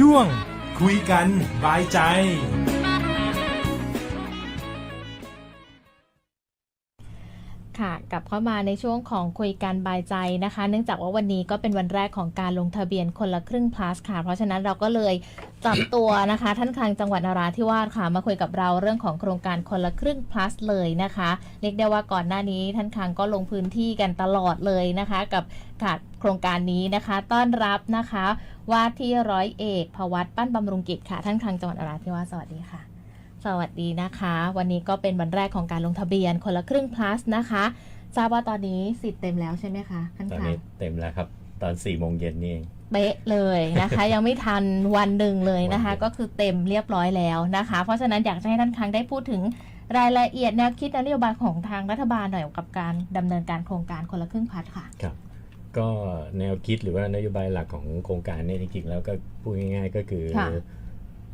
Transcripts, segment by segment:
ช่วงคุยกันบายใจ ค่ะ กลับเข้ามาในช่วงของคุยกันบายใจนะคะ เนื่องจากว่าวันนี้ก็เป็นวันแรกของการลงทะเบียนคนละครึ่ง plus ค่ะ เพราะฉะนั้นเราก็เลยจับตัวนะคะ ท่านคลังจังหวัดนราธิวาสค่ะ มาคุยกับเราเรื่องของโครงการคนละครึ่ง plus เลยนะคะ เรียกได้ว่าก่อนหน้านี้ท่านคลังก็ลงพื้นที่กันตลอดเลยนะคะ กับค่ะโครงการนี้นะคะ ต้อนรับนะคะ ว่าที่ร้อยเอกพวัตปั้นบำรุงกิจค่ะ ท่านคลังจังหวัดนราธิวาสสวัสดีค่ะ สวัสดีนะคะ วันนี้ก็เป็นวันแรกของการลงทะเบียนคนละครึ่ง plus นะคะทราบว่าตอนนี้สิทธิ์เต็มแล้วใช่ไหมคะท่านตอนคะนี้เต็มแล้วครับ ตอน4ี่โมงเย็นนี่เองเป๊ะเลยนะคะ ยังไม่ทันวันหนึ่งเลยนะคะวันเดียวก็คือเต็มเรียบร้อยแล้วนะคะ เพราะฉะนั้นอยากจะให้ท่านครั้งได้พูดถึงรายละเอียดแนวคิดและนโยบายของทางรัฐบาลหน่อยกับการดำเนินการโครงการคนละครึ่งพัดค่ะครับ ก็แนวคิดหรือว่านโยบายหลักของโครงการเนี่ยจริงๆแล้วก็พูดง่ายๆก็คือค่ะ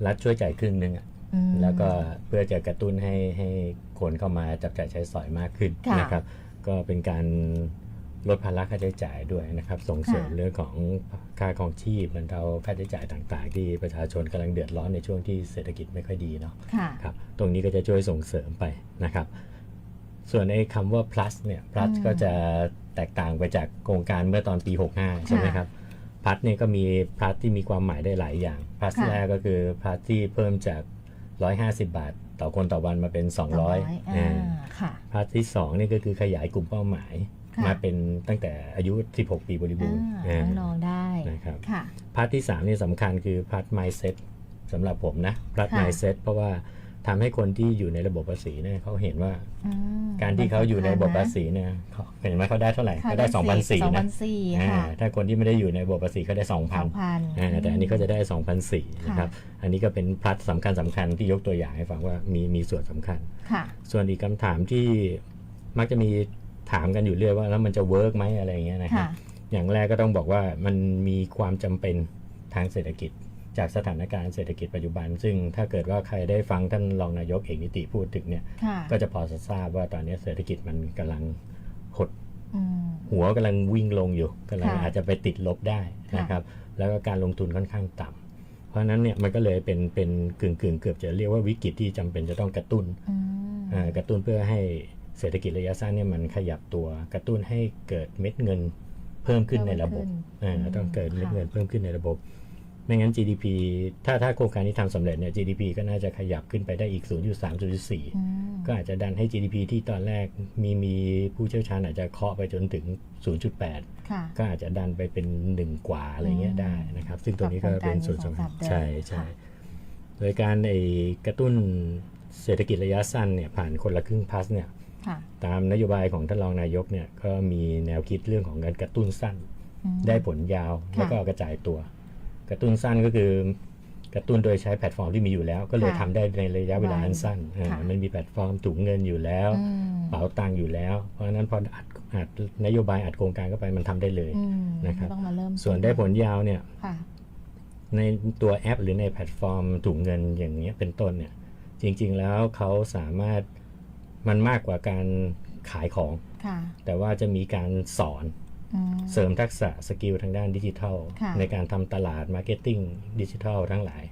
รัฐช่วยจ่ายครึ่งหนึงอะอืมแล้วก็เพื่อจะกระตุ้นให้ให้คนเข้ามาจับจ่ายใช้สอยมากขึ้นค่ะนะครับ ก็เป็นการลดภาระค่าใช้จ่ายด้วยนะครับ ส่งเสริมค่ะเรื่องของค่าครองชีพบรรเทาค่าใช้จ่ายต่าง ๆ ที่ประชาชนกำลังเดือดร้อนในช่วงที่เศรษฐกิจไม่ค่อยดีเนาะค่ะครับตรงนี้ก็จะช่วยส่งเสริมไปนะครับ ส่วนไอ้คำว่า plus เนี่ย plus อืมก็จะแตกต่างไปจากโครงการเมื่อตอนปี 65 ใช่ไหมครับ plus เนี่ยก็มี plus ที่มีความหมายได้หลายอย่าง plus ค่ะแรกก็คือ plus ที่เพิ่มจาก 150 บาท ต่อคนต่อวันมาเป็น 200อ่าอ่าค่ะ plus ที่2นี่ก็คือขยายกลุ่มเป้าหมายค่ะมาเป็นตั้งแต่อายุ 16 ปีบริบูรณ์อ่าอ่าน้องๆได้นะครับค่ะพาร์ทที่3นี่สำคัญคือพาร์ท mindset สำหรับผมนะพาร์ทค่ะ mindset เพราะว่า ทำให้คนที่อยู่ในระบบภาษีเนี่ยเขาเห็นว่าอืมการที่เขาอยู่ในระบบภาษีเนี่ยเขาเห็นไหมเขาได้เท่าไหร่เขาได้2 0 0สองนะพันสี่อ่าค่ะถ้าคนที่ไม่ได้อยู่ในระบบภาษีเขาได้สอง2,000พันอ่าแต่อันนี้ก็จะได้2,004นะครับอันนี้ก็เป็นพลัดสำคัญสำคัญที่ยกตัวอย่างให้ฟังว่ามีมีส่วนสำคัญค่ะส่วนอีกคำถามที่มักจะมีถามกันอยู่เรื่อยว่าแล้วมันจะเวิร์กไหมอะไรอย่างเงี้ยนะครับค่ะอย่างแรกก็ต้องบอกว่ามันมีความจำเป็นทางเศรษฐกิจ จากสถานการณ์เศรษฐกิจปัจจุบัน ซึ่งถ้าเกิดว่าใครได้ฟังท่านรองนายกเอกนิติพูดถึงเนี่ยค่ะก็จะพอจะทราบว่าตอนนี้เศรษฐกิจมันกำลังหดอืมหัวกำลังวิ่งลงอยู่กำลังค่ะอาจจะไปติดลบได้นะครับ แล้วก็การลงทุนค่อนข้างต่ำเพราะฉะนั้นเนี่ยมันก็เลยเป็นเป็นกึ่งกึ่งๆเกือบจะเรียกว่าวิกฤตที่จำเป็นจะต้องกระตุ้นอืมอ่ากระตุ้นเพื่อให้เศรษฐกิจระยะสั้นเนี่ยมันขยับตัวกระตุ้นให้เกิดเม็ดเงินเพิ่มขึ้นในระบบเพิ่มขึ้นอ่าต้องเกิดเม็ดค่ะเงินเพิ่มขึ้นในระบบ ไม่งั้น GDP ถ้าถ้าโครงการนี้ทำสำเร็จเนี่ย GDP ก็น่าจะขยับขึ้นไปได้อีก 0.3อื0.4มก็อาจจะดันให้ GDP ที่ตอนแรกมีมีผู้เชี่ยวชาญอาจจะเคาะไปจนถึง 0.8ค่ะก็อาจจะดันไปเป็น 1 กว่าอะไรเงี้ยได้นะครับ ซึ่งตัวนี้ก็เป็นส่วนสำคัญกับโครงการใช่อยู่สองสามเดือนใช่ค่ะโดยการไอ้กระตุ้นเศรษฐกิจระยะสั้นเนี่ยผ่านคนละครึ่งพัสเนี่ยค่ะตามนโยบายของท่านรองนายกเนี่ยก็มีแนวคิดเรื่องของการกระตุ้นสั้นอืมได้ผลยาวค่ะแล้วก็กระจายตัว กระตุ้นสั้นก็คือกระตุ้นโดยใช้แพลตฟอร์มที่มีอยู่แล้ว ก็เลยค่ะทำได้ในระยะเวลาอันสั้นค่ะอ่ามันมีแพลตฟอร์มถุงเงินอยู่แล้วอืมเป๋าตังค์อยู่แล้ว เพราะฉะนั้นพออัดอัดนโยบายอัดโครงการเข้าไปมันทำได้เลยอืมนะครับต้องมาเริ่มส่วนได้ผลยาวเนี่ยค่ะในตัวแอป หรือในแพลตฟอร์มถุงเงินอย่างเงี้ยเป็นต้นเนี่ย จริง ๆ แล้วเขาสามารถมันมากกว่าการขายของค่ะแต่ว่าจะมีการสอนอืม เสริมทักษะสกิลทางด้านดิจิทัลค่ะในการทำตลาดมาร์เก็ตติ้งดิจิทัลทั้งหลาย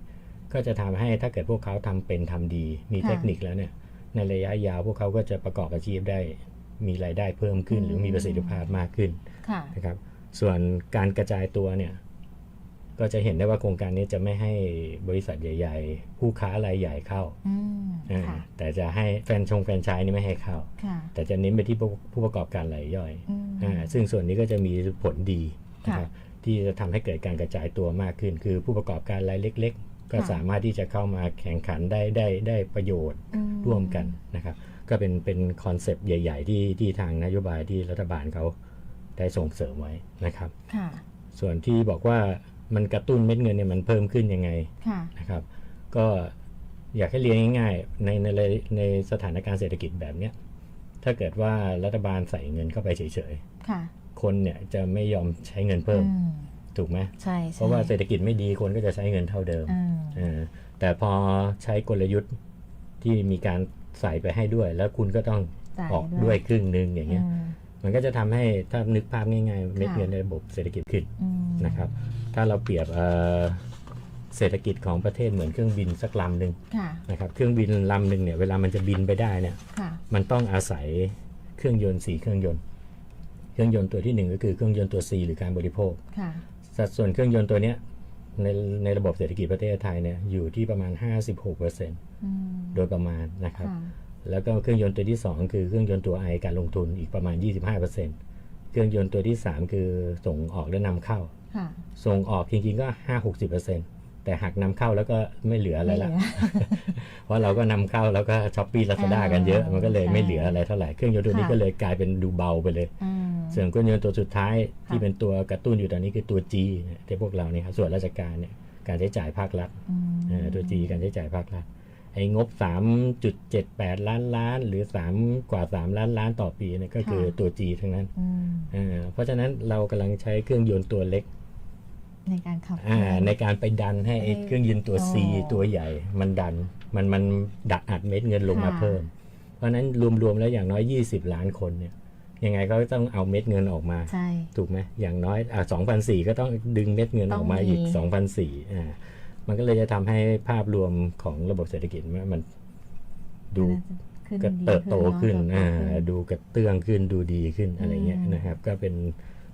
ก็จะทำให้ถ้าเกิดพวกเขาทำเป็นทำดี มีค่ะเทคนิคแล้วเนี่ย ในระยะยาวพวกเขาก็จะประกอบอาชีพได้ มีรายได้เพิ่มขึ้นอืมหรือมีประสิทธิภาพมากขึ้นค่ะนะครับ ส่วนการกระจายตัวเนี่ย ก็จะเห็นได้ว่าโครงการนี้จะไม่ให้บริษัทใหญ่ ๆ ผู้ค้ารายใหญ่เข้าอืมอ่าค่ะแต่จะให้แฟรนชงแฟรนไชส์นี่ไม่ให้เข้าค่ะแต่จะเน้นไปที่ผู้ผู้ประกอบการรายย่อยอืมอ่าซึ่งส่วนนี้ก็จะมีผลดีค่ะนะครับที่จะทำให้เกิดการกระจายตัวมากขึ้น คือผู้ประกอบการรายเล็ก ๆ ก็ค่ะสามารถที่จะเข้ามาแข่งขันได้ได้ได้ประโยชน์อืร่วมกันนะครับ ก็เป็นเป็นคอนเซปต์ใหญ่ ๆ ที่ที่ทางนโยบายที่รัฐบาลเขาได้ส่งเสริมไว้นะครับค่ะส่วนที่บอกว่า มันกระตุ้นเม็ดเงินเนี่ยมันเพิ่มขึ้นยังไงค่ะนะครับ ก็อยากให้เรียนง่ายๆในในในสถานการณ์เศรษฐกิจแบบเนี้ยถ้าเกิดว่ารัฐบาลใส่เงินเข้าไปเฉยค่ะๆคนเนี่ยจะไม่ยอมใช้เงินเพิ่มอืมถูกไหมใช่ใช่เพราะว่าเศรษฐกิจไม่ดีคนก็จะใช้เงินเท่าเดิมอืมเออแต่พอใช้กลยุทธ์ที่มีการใส่ไปให้ด้วย แล้วคุณก็ต้องจ่ายออกด้วยครึ่งหนึ่งอย่างเงี้ยอืมมันก็จะทำให้ถ้านึกภาพง่ายๆเม็ดค่ะเงินในระบบเศรษฐกิจขึ้นอืมนะครับ ถ้าเราเปรียบเอ่อเศรษฐกิจของประเทศเหมือนเครื่องบินสักลำหนึ่งค่ะนะครับเครื่องบินลำหนึ่งเนี่ยเวลามันจะบินไปได้เนี่ยค่ะมันต้องอาศัยเครื่องยนต์สี่เครื่องยนต์ เครื่องยนต์ตัวที่หนึ่งก็คือเครื่องยนต์ตัว C หรือการบริโภคค่ะสัดส่วนเครื่องยนต์ตัวเนี้ยในในระบบเศรษฐกิจประเทศไทยเนี่ยอยู่ที่ประมาณ 56%อืมโดยประมาณนะครับค่ะแล้วก็เครื่องยนต์ตัวที่ 2 คือเครื่องยนต์ตัวไอการลงทุนอีกประมาณ 25%เครื่องยนต์ตัวที่ 3 คือส่งออกและนำเข้าค่ะ ส่งออกจริงๆก็5-60%แต่หักนำเข้าแล้วก็ไม่เหลืออะไรไม่เหละลือเพราะเราก็นำเข้าแล้วก็ช้อปปี้ลาซาด้าอ่ากันเยอะ มันก็เลยใช่ไม่เหลืออะไรเท่าไหร่เครื่องยนต์ตัวนี้ค่ะก็เลยกลายเป็นดูเบาไปเลยอืมส่วนเครื่องยนต์ตัวสุดท้ายที่ค่ะเป็นตัวกระตุ้นอยู่ตอนนี้คือตัว G เนี่ยที่พวกเราเนี่ยครับส่วนราชการเนี่ยการใช้จ่ายภาครัฐอืมเอ่อตัว G การใช้จ่ายภาครัฐไอ้งบ 3.78 ล้านล้าน หรือ 3 กว่า 3 ล้านล้านต่อปีเนี่ยก็คือตัว G ทั้งนั้นอืมเอ่อเพราะฉะนั้นเรากำลังใช้เครื่องยนต์ตัวเล็ก ในการขับอ่าเคลื่อนในการไปดันให้ไอ้ให้เครื่องยนต์ตัว C อ๋อตัวใหญ่ มันดันมันมันดักอัดเม็ดเงินลงมาค่ะเพิ่ม เพราะฉะนั้นรวมๆแล้วอย่างน้อย 20 ล้านคนเนี่ยยังไงก็ต้องเอาเม็ดเงินออกมาใช่ถูกไหมอย่างน้อยอ่า2,004ก็ต้องดึงเม็ดเงินออกมาอีกต้องมี2,004อ่ามันก็เลยจะทำให้ภาพรวมของระบบเศรษฐกิจมันมันดูขึ้นก็ดีเติบโตขึ้นเอะอ่าเติบโตขึ้นดูกระเตื้องขึ้นดูดีขึ้นอะไรเงี้ยอืมนะครับ ก็เป็น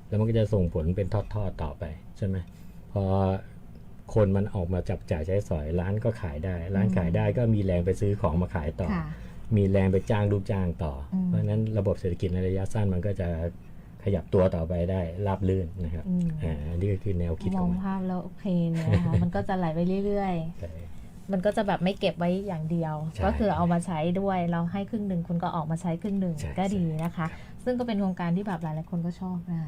แล้วมันก็จะส่งผลเป็นทอดๆต่อไปใช่ไหม พอคนมันออกมาจับจ่ายใช้สอยร้านก็ขายได้ ร้านขายได้ก็มีแรงไปซื้อของมาขายต่อค่ะมีแรงไปจ้างลูกจ้างต่ออมเพราะฉะนั้นระบบเศรษฐกิจในระยะสั้นมันก็จะขยับตัวต่อไปได้ราบลื่นนะครับอืมอ่าอันนี่ก็คือแนวคิดมขอองงมันภาพแล้วโอเคเลยนะคะมันก็จะไหลไปเรื่อยใช่ๆมันก็จะแบบไม่เก็บไว้อย่างเดียวใช่ก็คือเอามาใช้ด้วยเราให้ครึ่งหนึ่งคุณก็ออกมาใช้ครึ่งหนึ่งใช่ก็ดีใช่นะคะ ซึ่งก็เป็นโครงการที่แบบหลายๆคนก็ชอบนะ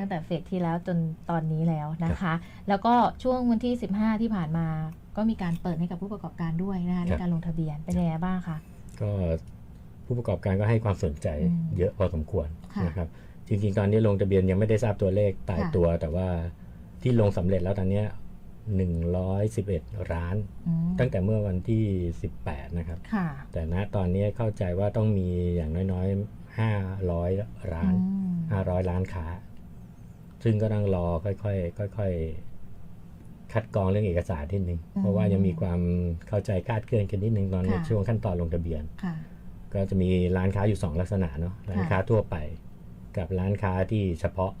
ตั้งแต่เฟสที่แล้วจนตอนนี้แล้วนะคะ แล้วก็ช่วงวันที่ 15 ที่ผ่านมาก็มีการเปิดให้กับผู้ประกอบการด้วยนะคะในการลงทะเบียนเป็นยังไงบ้างคะก็ผู้ประกอบการก็ให้ความสนใจอืมเยอะพอสมควรค่ะนะครับจริงๆตอนนี้ลงทะเบียนยังไม่ได้ทราบตัวเลขตายค่ะตัว แต่ว่าที่ลงสำเร็จแล้วตอนเนี้ย111 ร้านอืมตั้งแต่เมื่อวันที่ 18 นะครับค่ะแต่ณตอนนี้เข้าใจว่าต้องมีอย่างน้อยๆ 500 ร้านอืม500ล้านค้า ซึ่งก็ต้องรอค่อยๆค่อยๆ คัดกรองเรื่องเอกสารที่หนึ่งเพราะว่ายังมีความเข้าใจคลาดเคลื่อนกันนิดนึงตอนในค่ะช่วงขั้นตอนลงทะเบียนค่ะก็จะมีร้านค้าอยู่ 2 ลักษณะเนาะร้านค้าทั่วไป กับร้านค้าที่เฉพาะ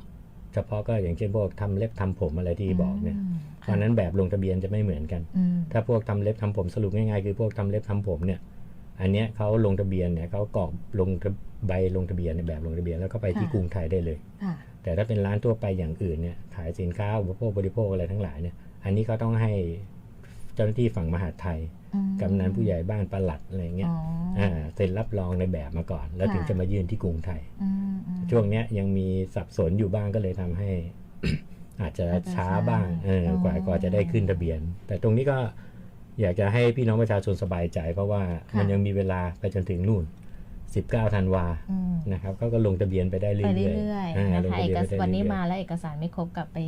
เฉพาะก็อย่างเช่นพวกทำเล็บทำผมอะไรที่บอกเนี่ยมเพราะฉะนั้นแบบลงทะเบียนจะไม่เหมือนกันอืมถ้าพวกทำเล็บทำผมสรุปง่ายๆ คือพวกทำเล็บทำผมเนี่ย อันเนี้ยเขาลงทะเบียนเนี่ยเขากรอกลงทะใบลงทะเบียนในแบบลงทะเบียนแล้วก็ไปที่ค่ะกรุงไทยได้เลยค่ะแต่ถ้าเป็นร้านทั่วไปอย่างอื่นเนี่ยขายสินค้าอุปโภคบริโภคอะไรทั้งหลายเนี่ยอันนี้เขาต้องให้เจ้าหน้าที่ฝั่งมหาดไทยอืมกำนันผู้ใหญ่บ้านปลัดอะไรเงี้ยอ๋อออ่าเซ็นรับรองในแบบมาก่อน แล้วถึงค่ะจะมายื่นที่กรุงไทยอืมอืมช่วงเนี้ยยังมีสับสนอยู่บ้างก็เลยทำให้อาจจะอาจจะช้าบ้างเอออ๋อกว่ากว่าจะได้ขึ้นทะเบียน แต่ตรงนี้ก็ อยากจะให้พี่น้องประชาชนสบายใจ เพราะว่าค่ะมันยังมีเวลาไปจนถึงนู่น 19ธันวาอืมนะครับเขาก็ลงทะเบียนไปได้เรื่ไปอยๆเรื่อยาๆนะลงคะทะเอเบียกไปได้สารวันนี้เรื่อยๆมาแล้วเอกสารไม่ครบกลับไป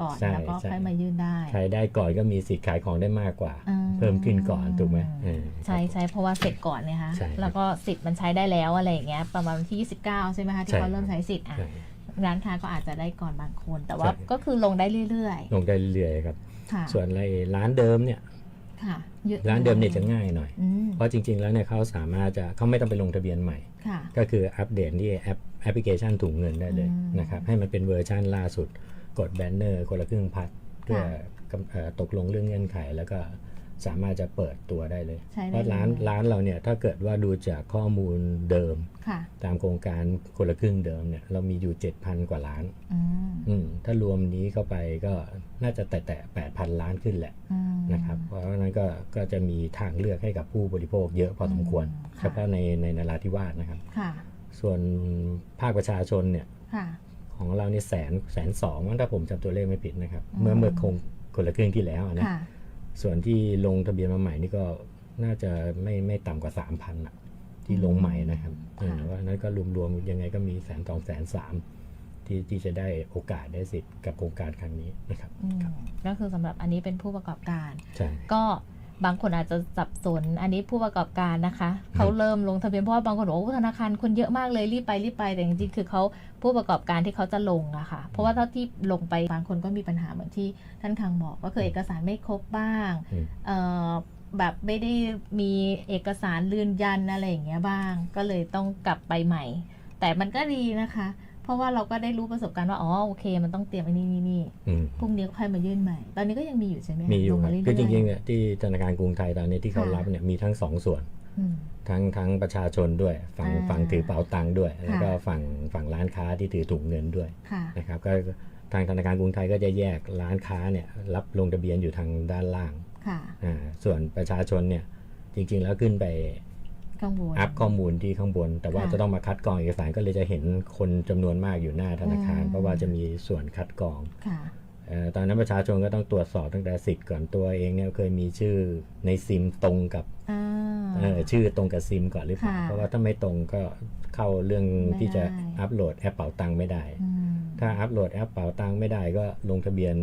ก่อนใช่แล้วก็ใช่ค่อยมายื่นได้ใครได้ก่อนก็มีสิทธิ์ขายของได้มากกว่าอืเพิ่มขึ้นก่อนถูกไหมเออใช่ใช่เพราะว่าเสร็จก่อนเนี่ยคะใช่ครับแล้วก็สิทธิ์มันใช้ได้แล้วอะไรอย่างเงี้ยประมาณวันที่ 29 ใช่ไหมคะที่ใช่เขาเริ่มใช้สิทธิ์อะใช่ร้านค้าก็อาจจะได้ก่อนบางคน แต่ว่าใช่ก็คือลงได้เรื่อยลงได้เรื่อยๆครับๆค่ะส่วนอะไรร้านเดิมเนี่ย ค่ะยอะร้านเดิมเนี่ยจะง่ายหน่อย อืมเพราะจริง ๆ แล้วเนี่ยเขาสามารถจะเขาไม่ต้องไปลงทะเบียนใหม่ ค่ะ ก็คืออัปเดตที่แอปแอปพลิเคชันถุงเงินได้เลยอืมนะครับให้มันเป็นเวอร์ชันล่าสุด กดแบนเนอร์คนละครึ่งพัดเพื่อค่ะ กำเอ่อตกลงเรื่องเงื่อนไข แล้วก็ สามารถจะเปิดตัวได้เลยใช้ได้เพราะร้านเลยร้านเราเนี่ยถ้าเกิดว่าดูจากข้อมูลเดิมค่ะตามโครงการคนละครึ่งเดิมเนี่ยเรามีอยู่ 7,000 กว่าล้านอืมอืมถ้ารวมนี้เข้าไปก็น่าจะแต่แต่8,000 ล้านขึ้นแหละอืมนะครับเพราะฉะนั้นก็ก็จะมีทางเลือกให้กับผู้บริโภคเยอะพอสมควรอืมค่ะเฉพาะในในนราธิวาสนะครับค่ะส่วนภาคประชาชนเนี่ยค่ะของเราเนี่ยแสนแสนสองมั้งถ้าผมจำตัวเลขไม่ผิดนะครับอืมเมื่อเมื่อคงคนละครึ่งที่แล้วอะนะค่ะ ส่วนที่ลงทะเบียนมาใหม่นี่ก็น่าจะไม่ไม่ต่ำกว่า3,000อะที่ลงใหม่นะครับค่ะเออว่านั้นก็รวมๆยังไงก็มีแสนสองแสนสามที่ที่จะได้โอกาสได้สิทธิ์กับโครงการครั้งนี้นะครับอืมก็คือสำหรับอันนี้เป็นผู้ประกอบการใช่ก็ บางคนอาจจะสับสน อันนี้ผู้ประกอบการนะคะเขาเริ่มลงทะเบียนเพราะว่าบางคนบอกว่าโอ้ธนาคารคนเยอะมากเลยรีบไปรีบไปแต่จริงๆคือเขาผู้ประกอบการที่เขาจะลงอะค่ะ เพราะว่าถ้าที่ลงไปบางคนก็มีปัญหาเหมือนที่ท่านคังบอกก็คือเอกสารไม่ครบบ้างอืมเอ่อแบบไม่ได้มีเอกสารยืนยันอะไรอย่างเงี้ยบ้าง ก็เลยต้องกลับไปใหม่ แต่มันก็ดีนะคะ เพราะว่าเราก็ได้รู้ประสบการณ์ว่าอ๋อโอเค มันต้องเตรียมไอ้นี่นี่นี่อืมพรุ่งนี้ค่อยมายื่นใหม่ ตอนนี้ก็ยังมีอยู่ใช่ไหมคะมีอยู่ลงครัมาบเรื่อยๆคือจริงๆเนี่ยที่ธนาคารกรุงไทยตอนนี้ที่เขาค่ะรับเนี่ยมีทั้งสองส่วนอืมทั้งทั้งประชาชนด้วยฝั่งอ่าฝั่งถือเป๋าตังค์ด้วย แล้วก็ค่ะฝั่งฝั่งร้านค้าที่ถือถุงเงินด้วยค่ะนะครับก็ทางธนาคารกรุงไทยก็จะแยกร้านค้าเนี่ยรับลงทะเบียนอยู่ทางด้านล่างค่ะอ่าส่วนประชาชนเนี่ยจริงๆแล้วขึ้นไป ข้างบนอัพข้อมูลที่ข้างบน แต่ว่าค่ะจะต้องมาคัดกรองเอกสารก็เลยจะเห็นคนจำนวนมากอยู่หน้าธนาคารอืมเพราะว่าจะมีส่วนคัดกรองค่ะเอ่อตอนนั้นประชาชนก็ต้องตรวจสอบตั้งแต่สิทธิ์ก่อนตัวเองเนี่ยเคยมีชื่อในซิมตรงกับอ่าเออชื่อตรงกับซิมก่อนหรือเปล่าค่ะเพราะว่าถ้าไม่ตรงก็เข้าเรื่องไม่ที่จะได้อัปโหลดแอปเป๋าตังค์ไม่ได้อืมถ้าอัปโหลดแอปเป๋าตังค์ไม่ได้ก็ลงทะเบียน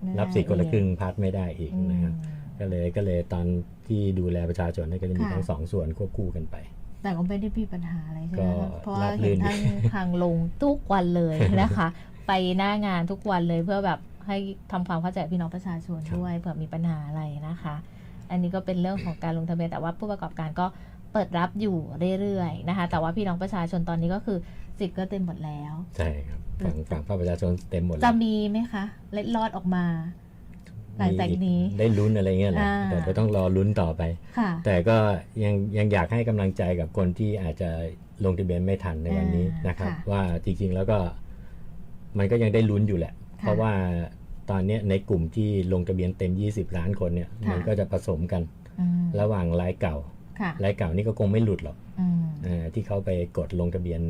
ไม่ได้รับสิทธิ์คนละเองครึ่งพัดไม่ได้อีกอืมนะครับ ก็เลยก็เลยตอนที่ดูแลประชาชนเนี่ยก็จะมีค่ะทั้งสองส่วนควบคู่กันไป แต่ก็ไม่ได้มีปัญหาอะไรใช่ไหมก็คะเพราะว่าราบรื่เห็นนท่านทางลงทุกวันเลยนะคะ ไปหน้างานทุกวันเลยเพื่อแบบให้ทำความเข้าใจกับพี่น้องประชาชนด้วยเผื่อมีปัญหาอะไรนะคะ อันนี้ก็เป็นเรื่องของการลงทะเบียนแต่ว่าผู้ประกอบการก็เปิดรับอยู่เรื่อยๆนะคะ แต่ว่าพี่น้องประชาชนตอนนี้ก็คือสิทธิ์ก็เต็มหมดแล้ว ใช่ครับฝั่งฝั่งภาคประชาชนเต็มหมดจะแล้วมีไหมคะ เล็ดลอดออกมา หลังจากนี้มีได้ลุ้นอะไรเงี้ยแหละอ่าแต่ก็ต้องรอลุ้นต่อไปค่ะแต่ก็ยังยังอยากให้กำลังใจกับคนที่อาจจะลงทะเบียนไม่ทันในวันนี้อ่านนะครับค่ะว่าจริงๆแล้วก็มันก็ยังได้ลุ้นอยู่แหละค่ะเพราะว่าตอนเนี้ยในกลุ่มที่ลงทะเบียนเต็ม 20 ล้านคนเนี่ยค่ะมันก็จะผสมกันอืมระหว่างรายเก่าค่ะรายเก่านี่ก็คงไม่หลุดหรอกอืมเออที่เขาไปกดลงทะเบียน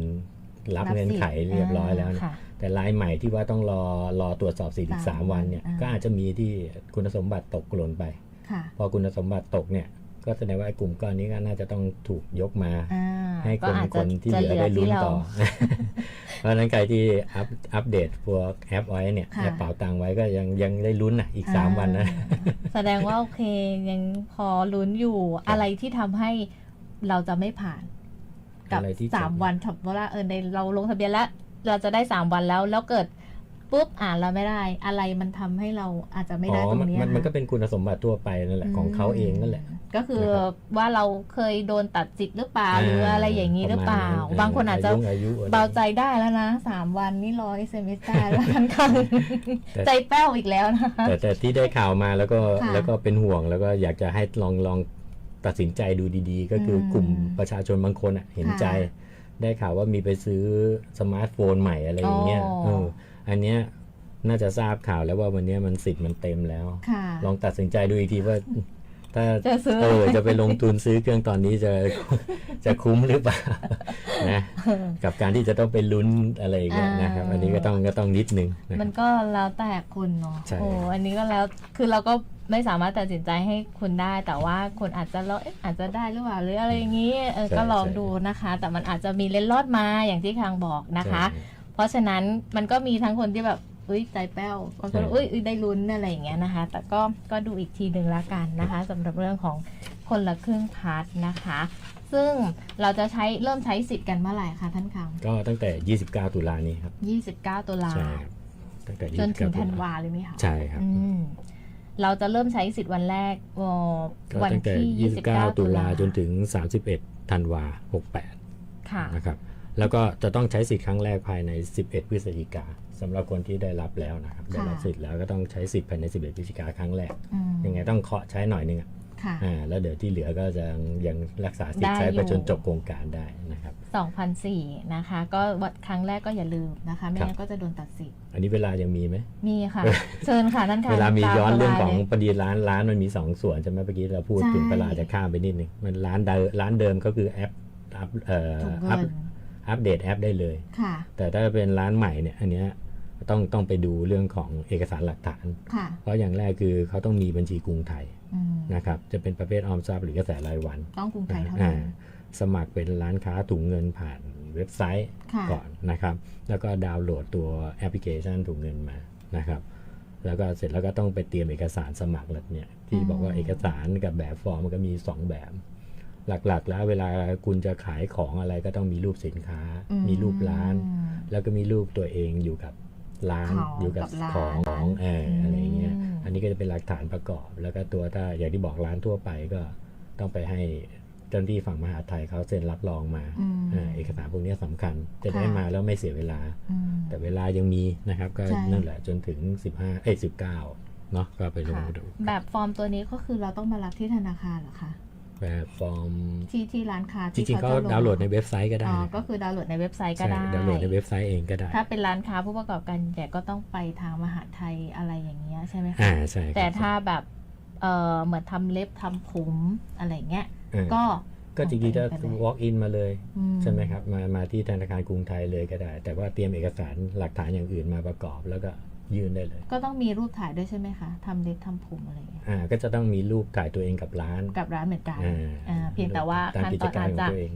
รับเงื่อนไขเรียบร้อยแล้วเนี่ยค่ะ แต่รายใหม่ที่ว่าต้องรอรอตรวจสอบสิทธิ์อีกสามสามวันเนี่ยวันอ่าก็อาจจะมีที่คุณสมบัติตกหล่นไปค่ะพอคุณสมบัติตกเนี่ยก็แสดงว่าไอ้กลุ่มก้อนนี้ก็น่าจะต้องถูกยกมาอ่าให้คก็นอาจคจะนที่จะเหลือได้ที่ลุ้นเราต่อ เพราะฉะนั้นใครที่อัพอัปเดตพวกแอปไว้เนี่ยค่ะแอปเป๋าตังค์ไว้ก็ยังยังได้ลุ้นอะอีกสามวันนะอ่าแสดงว่าโอเคยังพอลุ้นอยู่อะไรที่ทำให้เราจะไม่ผ่าน กับอะไรที่จะสามวันถับว่าเออในเราลงทะเบียนแล้ว เราจะได้สามวันแล้ว แล้วเกิดปุ๊บอ่านเราไม่ได้ อะไรมันทำให้เราอาจจะไม่ได้อ๋อตรงมันเนี้ยมันมันก็ค่ะเป็นคุณสมบัติทั่วไปนั่นแหละของเขาเองนั่นแหละ ก็คือนะครับว่าเราเคยโดนตัดสิทธิ์หรือเปล่าหรืออะไรอย่างนี้หรือเปล่าประมณบางคนอาจจะยุอายุอะไรเบาใจได้แล้วนะสามวันนี่รอเอสเอ็มเอสได้แล้วทั้งคันแต่ใจแป้วอีกแล้วนะคะแต่แต่ที่ได้ข่าวมาแล้วก็ค่ะแล้วก็เป็นห่วงแล้วก็อยากจะให้ลองลองตัดสินใจดูดีๆ ก็คืออมกลุ่มประชาชนบางคนอะเห็นใจค่ะ ได้ข่าวว่ามีไปซื้อสมาร์ทโฟนใหม่อะไรอย่างเงี้ยอ๋อเอออันเนี้ยน่าจะทราบข่าวแล้วว่าวันเนี้ยมันสิทธิ์มันเต็มแล้วค่ะลองตัดสินใจดูอีกทีว่า ถ้าจะซื้อเออจะไปลงทุนซื้อเครื่องตอนนี้จะจะคุ้มหรือเปล่านะกับการที่จะต้องไปลุ้นอะไรอย่างเงี้ยนะครับอ่าอันนี้ก็ต้องก็ต้องนิดนึงนะคมัรันบก็แล้วแต่คนเนาะใช่โอ้อันนี้ก็แล้วคือเราก็ไม่สามารถตัดสินใจให้คุณได้ แต่ว่าคนอาจจะเราเอ๊ะอาจจะได้หรือเปล่าหรืออะไรอย่างนี้เออใช่ก็ลองใช่ดูนะคะ แต่มันอาจจะมีเล่นลอดมาอย่างที่คางบอกนะคะใช่เพราะฉะนั้นมันก็มีทั้งคนที่แบบ อุ้ยใจแป้วบางคนใช่อุ้ยอุ๊ยได้ลุ้นอะไรอย่างเงี้ยนะคะ แต่ก็ก็ดูอีกทีหนึ่งละกันนะคะสำหรับเรื่องของคนละครึ่งพาร์ทนะคะ ซึ่งเราจะใช้เริ่มใช้สิทธิ์กันเมื่อไหร่คะท่านคังก็ตั้งแต่ 29 ตุลานี้ครับ 29 ตุลาใช่ครับตั้งแต่จนถึง29ธันวาเลยไหมคะใช่ครับอืมเราจะเริ่มใช้สิทธิ์วันแรกเอ่อก็วันตั้งแต่ที่ 29 ตุลาจนถึง 31 ธันวาค่ะ68นะครับ แล้วก็จะต้องใช้สิทธิ์ครั้งแรกภายใน 11 พฤศจิกา สำหรับคนที่ได้รับแล้วนะครับได้รับสิทธิ์แล้วก็ต้องใช้สิทธิ์ภายใน 11พฤศจิกาครั้งแรกอืมยังไงต้องเคาะใช้หน่อยนึงอะค่ะ อ่าแล้วเดี๋ยวที่เหลือก็จะยังรักษาสิทธิ์ได้ใช้ไปอยู่ จนจบโครงการได้นะครับ 2004 นะคะ ก็วันครั้งแรกก็อย่าลืมนะคะ ไม่ครับงั้นก็จะโดนตัดสิทธิ์อันนี้เวลายังมีไหม มีค่ะ เชิญค่ะท่านค่ะเวลามีย้อนเรื่องของตามสบายลยพอดีร้านร้านมันมีสองส่วนใช่ไหมเมื่อกี้เราพูดใช่ถึงเวลาจะข้ามไปนิดนึงมันร้านเดิมร้านเดิมก็คือแอปอัพเอ่อถุงอัเงิพนอัปเดตแอปได้เลย ค่ะ แต่ถ้าเป็นร้านใหม่เนี่ยอันเนี้ย ต้องต้องไปดูเรื่องของเอกสารหลักฐานค่ะเพราะอย่างแรกคือเขาต้องมีบัญชีกรุงไทยอืมนะครับจะเป็นประเภทออมทรัพย์หรือกระแสรายวัน ต้องกรุงไทยเท่าอ่านั้นสมัครเป็นร้านค้าถุงเงินผ่านเว็บไซต์ค่ะก่อนนะครับ แล้วก็ดาวน์โหลดตัวแอปพลิเคชันถุงเงินมานะครับ แล้วก็เสร็จแล้วก็ต้องไปเตรียมเอกสารสมัครแล้วเนี่ยที่บอกว่าเอกสารกับแบบฟอร์มมันก็มีสองแบบ หลักๆ แล้วเวลาคุณจะขายของอะไรก็ต้องมีรูปสินค้าอืมีรูปร้านอืมแล้วก็มีรูปตัวเองอยู่กับ ร้านของอยู่กับกับร้านของของเอออะไรเงี้ย อืม อันนี้ก็จะเป็นหลักฐานประกอบ แล้วก็ตัวถ้าอย่างที่บอกร้านทั่วไปก็ต้องไปให้เจ้าหน้าที่ฝั่งมหาดไทยเขาเซ็นรับรองมาอืมเออเอกสารพวกนี้สำคัญ จะได้ค่ะ มาแล้วไม่เสียเวลา อืม แต่เวลายังมีนะครับ ก็ใช่ นั่นแหละจนถึง 15เอ้ย19เนาะก็ไปลงค่ะดู แบบฟอร์มตัวนี้ก็คือเราต้องมารับที่ธนาคารเหรอคะ แบบฟอร์มที่ที่ร้านค้าจที่ริงๆเขาก็จะดาวน์โหลดในเว็บไซต์ก็ได้อ๋อนะก็คือดาวน์โหลดในเว็บไซต์ก็ใช่ได้ดาวน์โหลดในเว็บไซต์เองก็ได้ ถ้าเป็นร้านค้าผู้ประกอบการใหญ่ก็ต้องไปทางมหาดไทยอะไรอย่างเงี้ยใช่ไหมคะอ่าใช่ครับแต่ถ้าแบบเออเหมือนทำเล็บทำผมอะไรเงี้ยเออก็ก็จริงๆถ้าไปเลย walk in มาเลยอืใช่ไหมครับมามาที่ธนาคารกรุงไทยเลยก็ได้ แต่ว่าเตรียมเอกสารหลักฐานอย่างอื่นมาประกอบแล้วก็ ยื่นได้เลย ก็ต้องมีรูปถ่ายด้วยใช่ไหมคะทำเล็บทำผมอะไรเงี้ยอ่าก็จะต้องมีรูปถ่ายตัวเองกับร้านกับร้านเหมือนกันอ่าอ่าเพียงแต่ว่าตามขั้นกิตจอนการอาจของจะตัวเอง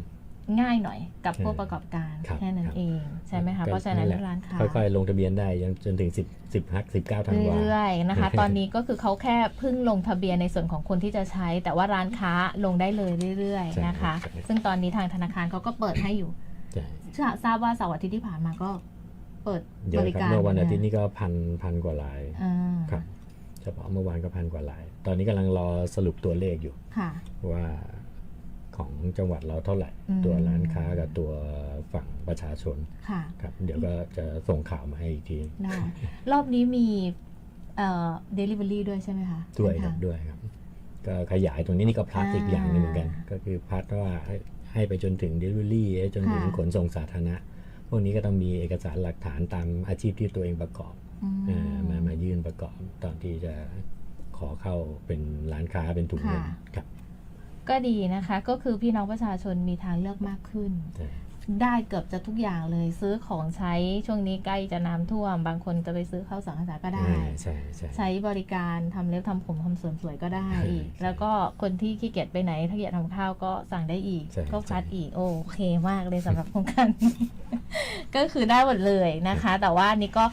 ง่ายหน่อยกับผู้ใช่ประกอบการครับแค่นั้นครับเองใช่ไหมคะก็เพราะฉะนั้นแหลร้านค้าค่อยๆลงทะเบียนได้ยังจนถึง 10 10ฮัก19ธันวาเรื่อยๆนะคะ ตอนนี้ก็คือเขาแค่เพิ่งลงทะเบียนในส่วนของคนที่จะใช้ แต่ว่าร้านค้าลงได้เลยเรื่อยใช่ๆนะคะใช่ซึ่งตอนนี้ทางธนาคารเขาก็เปิดให้อยู่ใช่ทราบว่าเสาร์อาทิตย์ที่ผ่านมาก็ เปิดเยบอะริครับการเมื่อวันอาทิตย์ะนี้ก็พันพันกว่าลายอ่าครับเฉพาะเมื่อวานก็พันกว่าลาย ตอนนี้กำลังรอสรุปตัวเลขอยู่ค่ะ ว่าของจังหวัดเราเท่าไหร่ อืม ตัวร้านค้ากับตัวฝั่งประชาชนค่ะ ครับ เดี๋ยวก็จะส่งข่าวมาให้อีกที ได้ รอบนี้มีเอ่อ delivery ด้วยใช่ไหมคะด้วยเส้นครัทาบงด้วยครับ ก็ขยายตรงนี้นี่ก็พลัสอีกอย่างหนึงเหมือนกัน อ่าก็คือพลัสว่าให้ให้ไปจนถึง Delivery ให้จนถึงค่ะ ขนส่งสาธารณะ พวกนี้ก็ต้องมีเอกสารหลักฐานตามอาชีพที่ตัวเองประกอบอืมเอ่อมามายื่นประกอบตอนที่จะขอเข้าเป็นร้านค้าเป็นถุงเงินค่ะครับก็ดีนะคะ ก็คือพี่น้องประชาชนมีทางเลือกมากขึ้นใช่ ได้เกือบจะทุกอย่างเลย ซื้อของใช้ช่วงนี้ใกล้จะน้ำท่วม บางคนจะไปซื้อข้าวสารอาหารก็ได้อ่าใช่ใช่ใช้บริการทำเล็บทำผมทำเสริมสวยก็ได้ใช่อีกใช่แล้วก็คนที่ขี้เกียจไปไหนถ้าอยากทำข้าวก็สั่งได้อีกใช่ก็พัดใช่อีกโอเคมากเลยสำหรับโครงการก็คือได้หมดเลยนะคะ แต่ว่าอันนี้ก็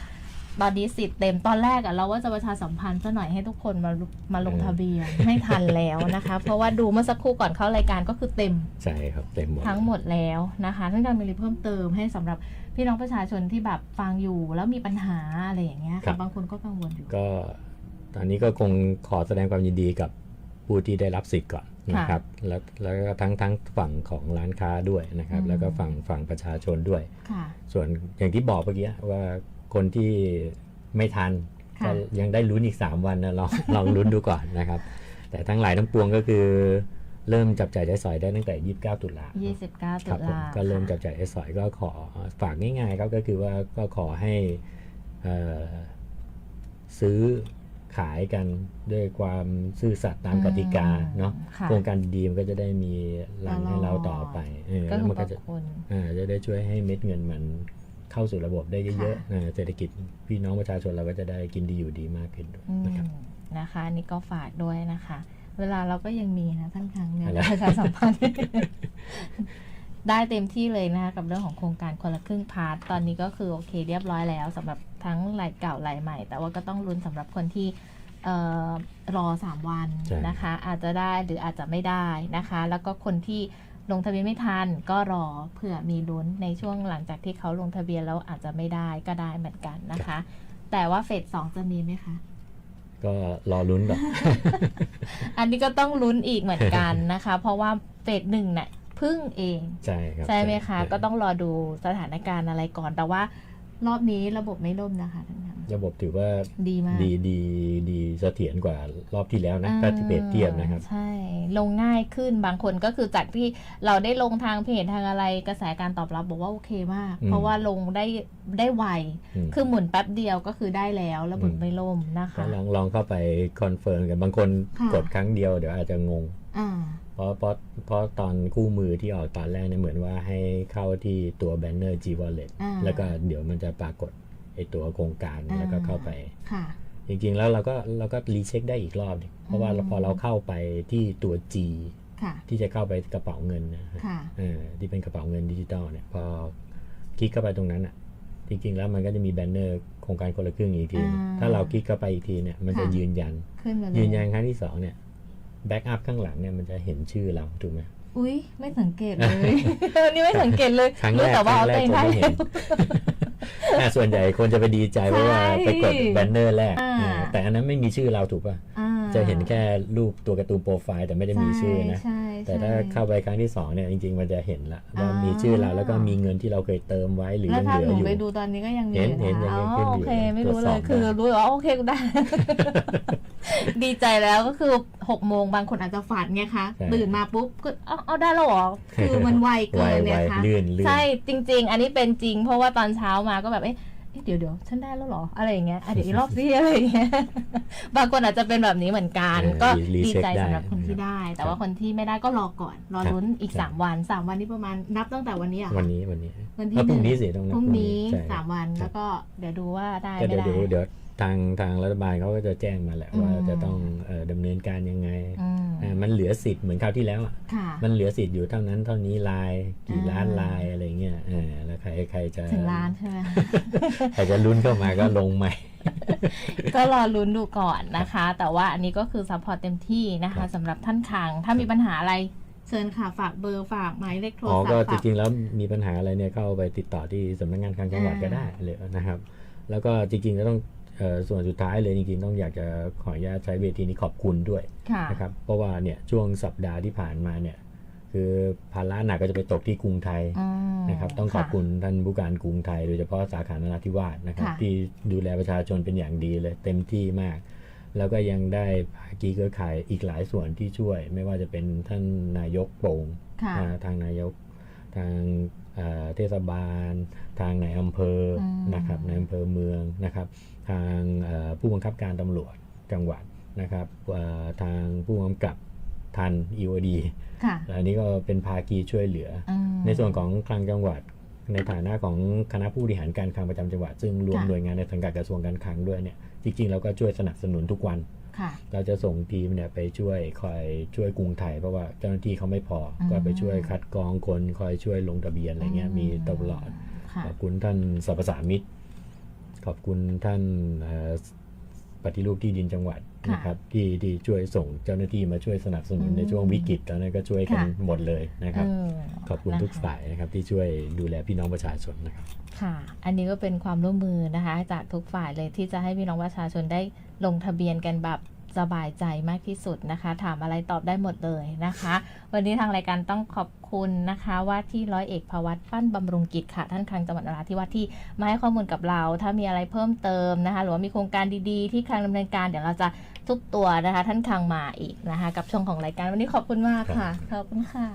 ตอนนี้สิทธิ์เต็มตอนแรกอะเราว่าจะประชาสัมพันธ์ซะหน่อยให้ทุกคนมามาลงทะเบียนไม่ทันแล้วนะคะ เพราะว่าดูเมื่อสักครู่ก่อนเข้ารายการก็คือเต็มใช่ครับเต็มหมดทั้งหมดแล้วนะคะท่านการมีเพิ่มเติมให้สำหรับพี่น้องประชาชนที่แบบฟังอยู่แล้วมีปัญหาอะไรอย่างเงี้ยครัค่ะบบางคนก็กังวลอยู่ก็ตอนนี้ก็คงขอแสดงความยินดีกับผู้ที่ได้รับสิทธิ์ก่อนนะครับแล้วแล้วก็ทั้งทั้งฝั่งของร้านค้าด้วยนะครับอืมแล้วก็ฝั่งฝั่งประชาชนด้วยค่ะส่วนอย่างที่บอกเมื่อกี้ว่า คนที่ไม่ทันค่ะก็ยังได้ลุ้นอีก 3 วันนะลองลองลุ้นดูก่อนนะครับ แต่ทั้งหลายทั้งปวงก็คือเริ่มจับจ่ายใช้สอยได้ตั้งแต่ 29 ตุลา29 ตุครับผมลาก็เริ่มจัค่ะบจ่ายใช้สอยก็ขอฝากง่ายๆครับก็คือว่าก็ขอให้เอ่อซื้อขายกันด้วยความซื่อสัตย์ตามกติกาเนาะค่ะโครงการดีๆมันก็จะได้มีรันให้เราต่อไปเออก็แล้วคือมันบาก็งจะคนอ่าจะได้ช่วยให้เม็ดเงินมัน เข้าสู่ระบบได้เยอะค่ะๆอ่าเศรษฐกิจพี่น้องประชาชนเราก็จะได้กินดีอยู่ดีมากขึ้นด้วยอืมนะครับนะคะอันนี่ก็ฝากด้วยนะคะ เวลาเราก็ยังมีนะท่านครั้งเนี่ยอะไรประชาสัมพันธ์ได้เต็มที่เลยนะคะกับเรื่องของโครงการคนละครึ่งพาร์ทตอนนี้ก็คือโอเค เรียบร้อยแล้วสำหรับทั้งรายเก่ารายใหม่ แต่ว่าก็ต้องลุ้นสำหรับคนที่เอ่อรอ 3 วันใช่นะคะ อาจจะได้หรืออาจจะไม่ได้นะคะ แล้วก็คนที่ ลงทะเบียนไม่ทันก็รอเผื่อมีลุ้นในช่วงหลังจากที่เขาลงทะเบียนแล้วอาจจะไม่ได้ก็ได้เหมือนกันนะคะ แต่ว่าเฟสสองจะมีไหมคะก็รอลุ้นแบบอันนี้ก็ต้องลุ้นอีกเหมือนกันนะคะ เพราะว่าเฟสหนึ่งน่ะเพึ่งเองใช่ครับใช่ไหมคะใช่ก็ต้องรอดูสถานการณ์อะไรก่อน แต่ว่ารอบนี้ระบบไม่ล่มนะคะท่านคะระบบถือว่าดีมากดีดีดีเสถียรกว่ารอบที่แล้วนะถ้าที่เปรียบเทียบนะครับ ใช่ ลงง่ายขึ้นบางคนก็คือจากที่เราได้ลงทางเพจทางอะไรกระแสการตอบรับบอกว่าโอเคมากอืมเพราะว่าลงได้ได้ไวมคือหมุนแป๊บเดียวก็คือได้แล้วระบบอืมไม่ล่มนะก็คะลองลองเข้าไปคอนเฟิร์มกันบางคนค่ะกดครั้งเดียวเดี๋ยวอาจจะงงอ่าเพราะเพราะเพราะตอนคู่มือที่ออกตอนแรกเนี่ยเหมือนว่าให้เข้าที่ตัวแบนเนอร์ G Wallet อ่าแล้วก็เดี๋ยวมันจะปรากฏ ไอตัวโครงการอ่าแล้วก็เข้าไปค่ะจริงๆแล้วเราก็เราก็รีเช็คได้อีกรอบหนึ่งเพราะว่าอืมพอเราเข้าไปที่ตัว G ค่ะที่จะเข้าไปกระเป๋าเงินนะฮะค่ะเออที่เป็นกระเป๋าเงินดิจิตอลเนี่ยพอคลิกเข้าไปตรงนั้นอะจริงๆแล้วมันก็จะมีแบนเนอร์โครงการคนละครึ่งอีกทีอ่าถ้าเราคลิกเข้าไปอีกทีเนี่ยมันจะค่ะยืนยันขึ้นมาเลยยืนยันครั้งที่สองเนี่ยแบ็กอัพข้างหลังเนี่ยมันจะเห็นชื่อเราถูกไหมอุ้ยไม่สังเกตเลยนี่ไม่สังเกตเลยครั้งแรกแต่คว่ารั้เอางแรตัวกเองคนได้ไม่เห็นอะ ส่วนใหญ่คนจะไปดีใจเพราะว่าใช่ไปกดแบนเนอร์แรกอ่าอ่าแต่อันนั้นไม่มีชื่อเราถูกป่ะอ่าจะเห็นแค่รูปตัวการ์ตูนโปรไฟล์แต่ไม่ได้มีชื่อนะ ใช่ แต่ใช่ถ้าเข้าไปครั้งที่สองเนี่ยจริงๆ มันจะเห็นละว่าอ่ามีมีชื่อเราแล้วก็มีเงินที่เราเคยเติมไว้หรือแล้วยังถ้าเหลืหอนูอยู่ไปดูตอนนี้ก็ยังมีเห็นอยู่เห็นนะยังอ๋อขึ้นอยู่โอเคไม่ตรวรู้จเลสอยบคือได้รู้ว่าโอเคกูได้ ดีใจแล้วก็คือหกโมงบางคนอาจจะฝันไงคะใช่ตื่นมาปุ๊บก็เอาเอาได้แล้วเหรอคือมันไวไวเกินไวเนี่ยค่ะลื่นลื่นใช่จริง ๆ อันนี้เป็นจริง เพราะว่าตอนเช้ามาก็แบบเอ๊ะ เอ๊ะเดี๋ยวเดี๋ยวฉันได้แล้วเหรอ อะไรอย่างเงี้ยอะเดี๋ยวอีกรอบซิอะไรอย่างเงี้ยบางคนอาจจะเป็นแบบนี้เหมือนกันเออก็รีดีเช็คใจได้สำหรับคนที่ได้ แต่ว่าคนที่ไม่ได้ก็รอก่อนรอครับลุ้นอีกใช่สามวันสามวันนี้ประมาณนับตั้งแต่วันนี้อะวันนี้วันนี้วันที่แล้วพรุ่งหนี้สิต้องนับพรุ่งนี้ใช่สามวันครับแล้วก็เดี๋ยวดูว่าได้ก็ไม่เดี๋ยวได้เดี๋ยวเดี๋ยวทางทางรัฐบาลเขาก็จะแจ้งมาแหละอืมว่าจะต้องเอ่อดำเนินการยังไงอืมอ่ามันเหลือสิทธิ์เหมือนคราวที่แล้วอะค่ะมันเหลือสิทธิ์อยู่เท่านั้นเท่านี้ลายกี่อ่าล้านลายอะไรเงี้ยเออแล้วใครใครจะถึงล้านใช่ไหมใครจะลุ้นเข้ามาก็ลงใหม่ ก็รอลุ้นดูก่อนนะคะ แต่ว่าอันนี้ก็คือซัพพอร์ตเต็มที่นะครัคะบสำหรับท่านขัง ถ้ามีปัญหาอะไรเชิญค่ะ ฝากเบอร์ฝากหมายเลขโทรอ๋อศัพก็ท์จฝากริงๆแล้วมีปัญหาอะไรเนี่ยเข้าไปติดต่อที่สำนักงานคลังจังหวัดอ่าก็ได้เลยนะครับ แล้วก็จริงๆก็ต้องเอ่อ ส่วนสุดท้ายเลยจริงๆ ต้องอยากจะขออนุญาตใช้เวทีนี้ขอบคุณด้วยค่ะนะครับเพราะว่าเนี่ยช่วงสัปดาห์ที่ผ่านมาเนี่ยคือภาระหนักก็จะไปตกที่กรุงไทยอืมนะครับต้องขอบคุณท่านผู้การกรุงไทย โดยเฉพาะสาขานราธิวาสนะครับค่ะที่ดูแลประชาชนเป็นอย่างดีเลยเต็มที่มาก แล้วก็ยังได้ภาคีเครือข่ายอีกหลายส่วนที่ช่วย ไม่ว่าจะเป็นท่านนายกโป่งค่ะอ่าทางนายกทางเอ่อเทศบาล ทางในายอำเภออมนะครับในอำเภอเมืองนะครับ ทางเอ่อผู้บังคับการตำรวจจังหวัดนะครับเอ่อทางผู้กำกับทัน EOD ค่ะอันนี้ก็เป็นภาคีช่วยเหลืออืมในส่วนของคลังจังหวัด ในฐานะของคณะผู้บริหารการคลังประจำจังหวัด ซึ่งรวมค่ะหน่วยงานในสังกัดกระทรวงการคลังด้วยเนี่ยจริงๆเราก็ช่วยสนับสนุนทุกวันค่ะเราจะส่งทีมเนี่ยไปช่วยคอยช่วยกรุงไทยเพราะว่าเจ้าหน้าที่เขาไม่พออมก็ไปช่วยคัดกรองคนคอยช่วยลงทะเบียนอะไรเงี้ยมีตลอดค่ะขอบคุณท่านสรรพสามิต ขอบคุณท่านเอ่อปฏิรูปที่ดินจังหวัดค่ะนะครับที่ที่ช่วยส่งเจ้าหน้าที่มาช่วยสนับสนุนอืมในช่วงวิกฤตตอนนั้นก็ช่วยกันค่ะหมดเลยนะครับเออขอบคุณทุกนะคะฝ่ายนะครับที่ช่วยดูแลพี่น้องประชาชนนะครับค่ะ อันนี้ก็เป็นความร่วมมือนะคะ จากทุกฝ่ายเลยที่จะให้พี่น้องประชาชนได้ลงทะเบียนกันแบบ สบายใจมากที่สุดนะคะ ถามอะไรตอบได้หมดเลยนะคะ วันนี้ทางรายการต้องขอบคุณนะคะ ว่าที่ร้อยเอกภวัตปั้นบำรุงกิจค่ะ ท่านคลังจังหวัดนราธิวาสที่มาให้ข้อมูลกับเรา ถ้ามีอะไรเพิ่มเติมนะคะ หรือว่ามีโครงการดีๆ ที่คลังดำเนินการเดี๋ยวเราจะทุกตัวนะคะ ท่านคลังมาอีกนะคะ กับช่วงของรายการวันนี้ขอบคุณมากค่ะขอบคุณค่ะ